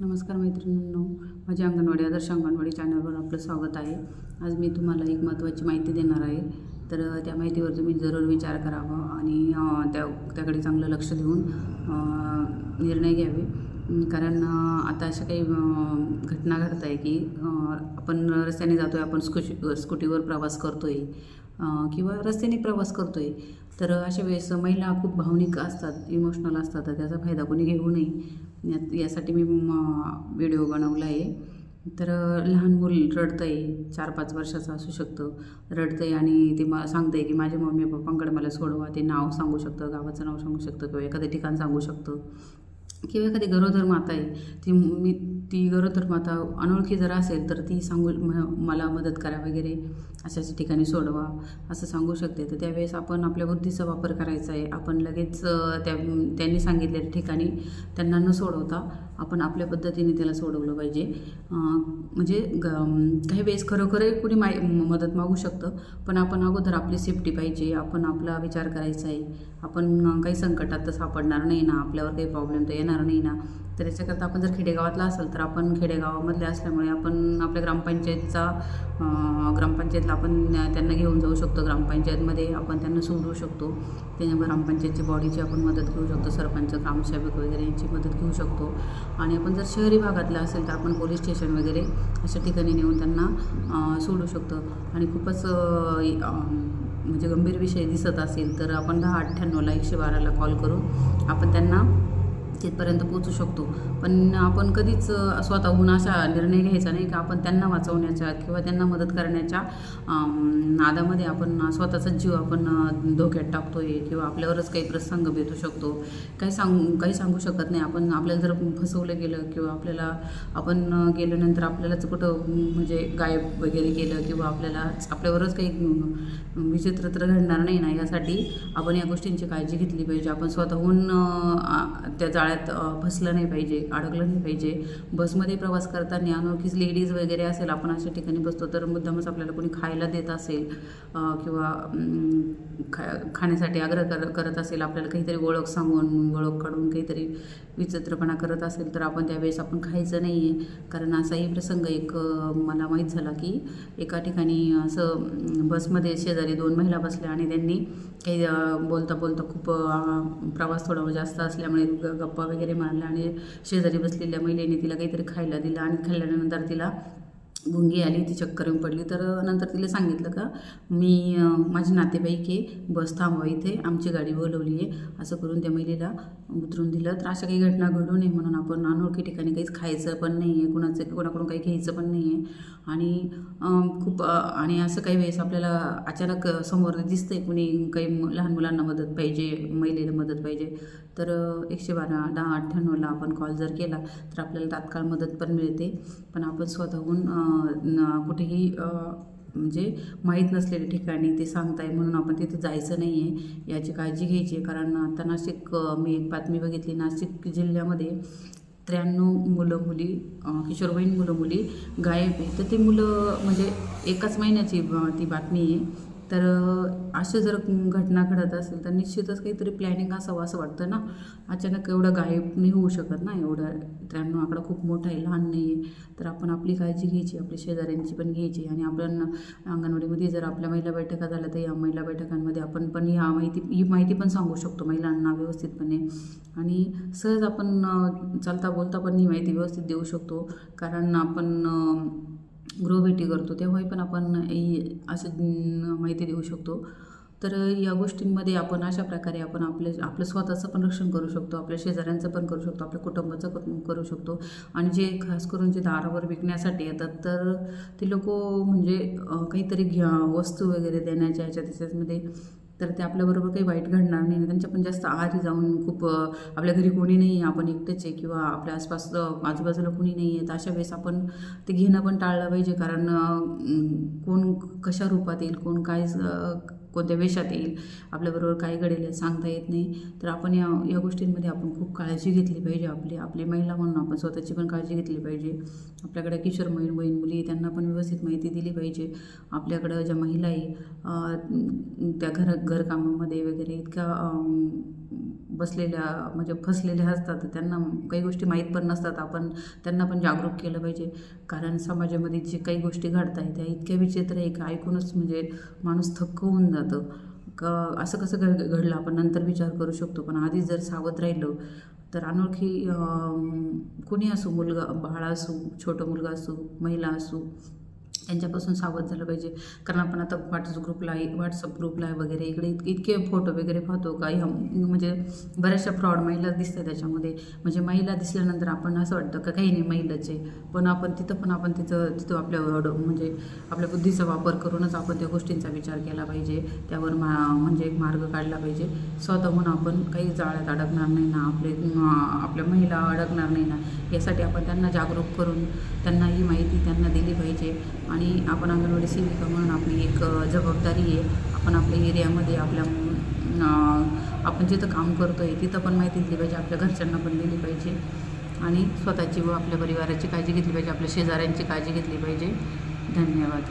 नमस्कार मैत्रिणींनो माझ्या अंगणवाडी आदर्श अंगणवाडी चॅनलवर आपलं स्वागत आहे. आज मी तुम्हाला एक महत्त्वाची माहिती देणार आहे. तर त्या माहितीवर तुम्ही जरूर विचार करावा आणि त्या त्याकडे चांगलं लक्ष देऊन निर्णय घ्यावे. कारण आता अशा काही घटना घडत आहे की आपण रस्त्याने जातो आहे आपण स्कूशी स्कूटीवर प्रवास करतो आहे किंवा रस्त्याने प्रवास करतो आहे तर अशा वेळेस महिला खूप भावनिक असतात इमोशनल असतात तर त्याचा फायदा कोणी घेऊ नये. यात यासाठी मी व्हिडिओ बनवला आहे. तर लहान मूल रडतं आहे चार पाच वर्षाचं असू शकतं. रडतं आहे आणि ते मला सांगतं आहे की माझ्या मम्मी पप्पांकडे मला सोडवा ते नाव सांगू शकतं गावाचं नाव सांगू शकतं किंवा एखादं ठिकाण सांगू शकतं. किंवा एखादी गरोदर माता आहे ती मी ती गरोदर माता अनोळखी जर असेल तर ती सांगू म- मला मदत करा वगैरे अशा अशा ठिकाणी सोडवा असं सांगू शकते. तर त्यावेळेस आपण आपल्या बुद्धीचा वापर करायचा आहे. आपण लगेच त्या त्यांनी सांगितलेल्या ठिकाणी त्यांना न सोडवता आपण आपल्या पद्धतीने त्याला सोडवलं पाहिजे. म्हणजे ग काही वेळेस खरोखरही कुणी माय मदत मागू शकतं पण आपण अगोदर आपली सेफ्टी पाहिजे. आपण आपला विचार करायचा आहे. आपण काही संकटात तर सापडणार नाही ना. आपल्यावर काही प्रॉब्लेम तर येणार नाही ना. तर याच्याकरता आपण जर खेडेगावातला असेल तर आपण खेडेगावामधले असल्यामुळे आपण आपल्या ग्रामपंचायतचा ग्रामपंचायतला आपण त्यांना घेऊन जाऊ शकतो. ग्रामपंचायतमध्ये आपण त्यांना सोडवू शकतो. त्यांना ग्रामपंचायतची बॉडीची आपण मदत घेऊ शकतो. सरपंच ग्रामसेवक वगैरे यांची मदत घेऊ शकतो. आणि आपण जर शहरी भागातला असेल तर आपण पोलीस स्टेशन वगैरे अशा ठिकाणी नेऊन त्यांना सोडू शकतो. आणि खूपच म्हणजे गंभीर विषय दिसत असेल तर आपण दहा अठ्ठ्याण्णवला एकशे बाराला कॉल करून आपण त्यांना तिथपर्यंत पोचू शकतो. पण आपण कधीच स्वतःहून असा निर्णय घ्यायचा नाही की? आपण त्यांना वाचवण्याच्या किंवा त्यांना मदत करण्याच्या नादामध्ये आपण स्वतःचा जीव आपण धोक्यात टाकतो आहे किंवा आपल्यावरच काही प्रसंग भेटू शकतो. काही सांगू काही सांगू शकत नाही. आपण आपल्याला जर फसवलं गेलं किंवा आपल्याला आपण गेल्यानंतर आपल्यालाच कुठं म्हणजे गायब वगैरे केलं किंवा आपल्याला आपल्यावरच काही विचित्र तर घडणार नाही ना? यासाठी आपण या गोष्टींची काळजी घेतली पाहिजे. आपण स्वतःहून त्या जाळ्या अ, भसलं नाही पाहिजे अडकलं नाही पाहिजे. बसमध्ये प्रवास करताना अनोळखीच लेडीज वगैरे असेल आपण अशा ठिकाणी बसतो तर मुद्दामच आपल्याला कोणी खायला देत असेल किंवा खा खाण्यासाठी आग्रह कर करत असेल आपल्याला काहीतरी ओळख सांगून ओळख काढून काहीतरी विचित्रपणा करत असेल तर आपण त्यावेळेस आपण खायचं नाही आहे कारण असाही प्रसंग एक मला माहीत झाला की एका ठिकाणी असं बसमध्ये शेजारी दोन महिला बसल्या आणि त्यांनी काही बोलता बोलता खूप प्रवास थोडा जास्त असल्यामुळे गप्पा वगैरे मारला आणि शेजारी बसलेल्या महिलेने तिला काहीतरी खायला दिलं आणि खाल्ल्यानंतर तिला गुंगी आली ती चक्कर येऊन पडली. तर नंतर तिला सांगितलं का मी अ, माझे नातेवाईक आहे बस थांबवा इथे आमची गाडी बोलवली आहे. असं करून त्या महिलेला उतरून दिलं. तर अशा काही घटना घडू नये म्हणून आपण अनोळखी ठिकाणी काहीच खायचं पण नाही आहे कुणाचं कोणाकडून काही घ्यायचं पण नाही आहे. आणि खूप आणि असं काही वेळेस आपल्याला अचानक समोर दिसतंय कुणी काही लहान मुलांना मदत पाहिजे महिलेला मदत पाहिजे. तर एकशे बारा दहा अठ्ठ्याण्णवला आपण कॉल जर केला तर आपल्याला तात्काळ मदत पण मिळते. पण आपण स्वतःहून कुठेही म्हणजे माहीत नसलेल्या ठिकाणी ते सांगताय म्हणून आपण तिथे जायचं नाही आहे याची काळजी घ्यायची आहे. कारण आता नाशिक मी एक बातमी बघितली. नाशिक जिल्ह्यामध्ये त्र्याण्णव मुलं मुली किशोरवयीन मुलं मुली गायब आहे तर ती मुलं म्हणजे एकाच महिन्याची ती बातमी आहे. तर असे जर घटना घडत असेल तर निश्चितच काहीतरी प्लॅनिंग असावं असं वाटतं ना. अचानक एवढं गायब नाही होऊ शकत ना एवढं. त्र्याण्णव आकडा खूप मोठा आहे लहान नाही आहे. तर आपण आपली काळजी घ्यायची आपल्या शेजाऱ्यांची पण घ्यायची आणि आपण अंगणवाडीमध्ये जर आपल्या महिला बैठका झाल्या तर या महिला बैठकांमध्ये आपण पण ह्या माहिती ही माहिती पण सांगू शकतो महिलांना व्यवस्थितपणे. आणि सहज आपण चालता बोलता पण ही माहिती व्यवस्थित देऊ शकतो. कारण आपण गृहभेटी करतो तेव्हाही पण आपण ही असं माहिती देऊ शकतो. तर या गोष्टींमध्ये आपण अशा प्रकारे आपण आपले आपलं स्वतःचं पण रक्षण करू शकतो आपल्या शेजाऱ्यांचं पण करू शकतो आपल्या कुटुंबाचं पण करू शकतो. आणि जे खास करून जे दारावर विकण्यासाठी येतात तर ते लोक म्हणजे काहीतरी घ्या वस्तू वगैरे देण्याच्या याच्या त्याच्यामध्ये तर ते आपल्याबरोबर काही वाईट घडणार नाही. आणि त्यांच्या पण जास्त आहारी जाऊन खूप आपल्या घरी कोणी नाही आहे आपण एकटेच आहे किंवा आपल्या आसपास आजूबाजूला कोणी नाही आहे तर अशा वेळेस आपण ते घेणं पण टाळलं पाहिजे. कारण कोण कशा रूपात येईल कोण काय कोणत्या वेशात येईल आपल्याबरोबर काय घडेल सांगता येत नाही. तर आपण या या गोष्टींमध्ये आपण खूप काळजी घेतली पाहिजे आपली आपली महिला म्हणून आपण स्वतःची पण काळजी घेतली पाहिजे. आपल्याकडे किशोर मोहीन बहीण मुली त्यांना पण व्यवस्थित माहिती दिली पाहिजे. आपल्याकडं ज्या महिला आहे त्या घर घरकामामध्ये वगैरे इतका बसलेल्या म्हणजे फसलेल्या असतात त्यांना काही गोष्टी माहीत पण नसतात. आपण त्यांना पण जागरूक केलं पाहिजे. कारण समाजामध्ये जे काही गोष्टी घडत आहेत त्या इतक्या विचित्र आहे का ऐकूनच म्हणजे माणूस थक्क होऊन जातं. का असं कसं घड घडलं? आपण नंतर विचार करू शकतो. पण आधीच जर सावध राहिलं तर अनोळखी कुणी कोणी असो मुलगा बाळ असो छोटं मुलगा असो महिला असो त्यांच्यापासून सावध झालं पाहिजे. कारण आपण आता व्हॉट्सअप ग्रुपला व्हॉट्सअप ग्रुपला वगैरे इकडे इतके फोटो वगैरे पाहतो का? ह्या म्हणजे बऱ्याचशा फ्रॉड महिला दिसतात त्याच्यामध्ये. म्हणजे महिला दिसल्यानंतर आपण असं वाटतं का काही नाही महिलाचे पण आपण तिथं पण आपण तिथं तिथं आपल्या म्हणजे आपल्या बुद्धीचा वापर करूनच आपण त्या गोष्टींचा विचार केला पाहिजे. त्यावर मा म्हणजे एक मार्ग काढला पाहिजे. स्वतःहून आपण काही जाळ्यात अडकणार नाही ना आपले आपल्या महिला अडकणार नाही ना. यासाठी आपण त्यांना जागरूक करून त्यांना ही माहिती त्यांना दिली पाहिजे. आणि आपण अंगणवाडी सेविका म्हणून आपली एक जबाबदारी आहे. आपण आपल्या एरियामध्ये आपल्या आपण जिथं काम करतो आहे तिथं पण माहिती दिली पाहिजे आपल्या घरच्यांना पण दिली पाहिजे. आणि स्वतःची व आपल्या परिवाराची काळजी घेतली पाहिजे आपल्या शेजाऱ्यांची काळजी घेतली पाहिजे. धन्यवाद.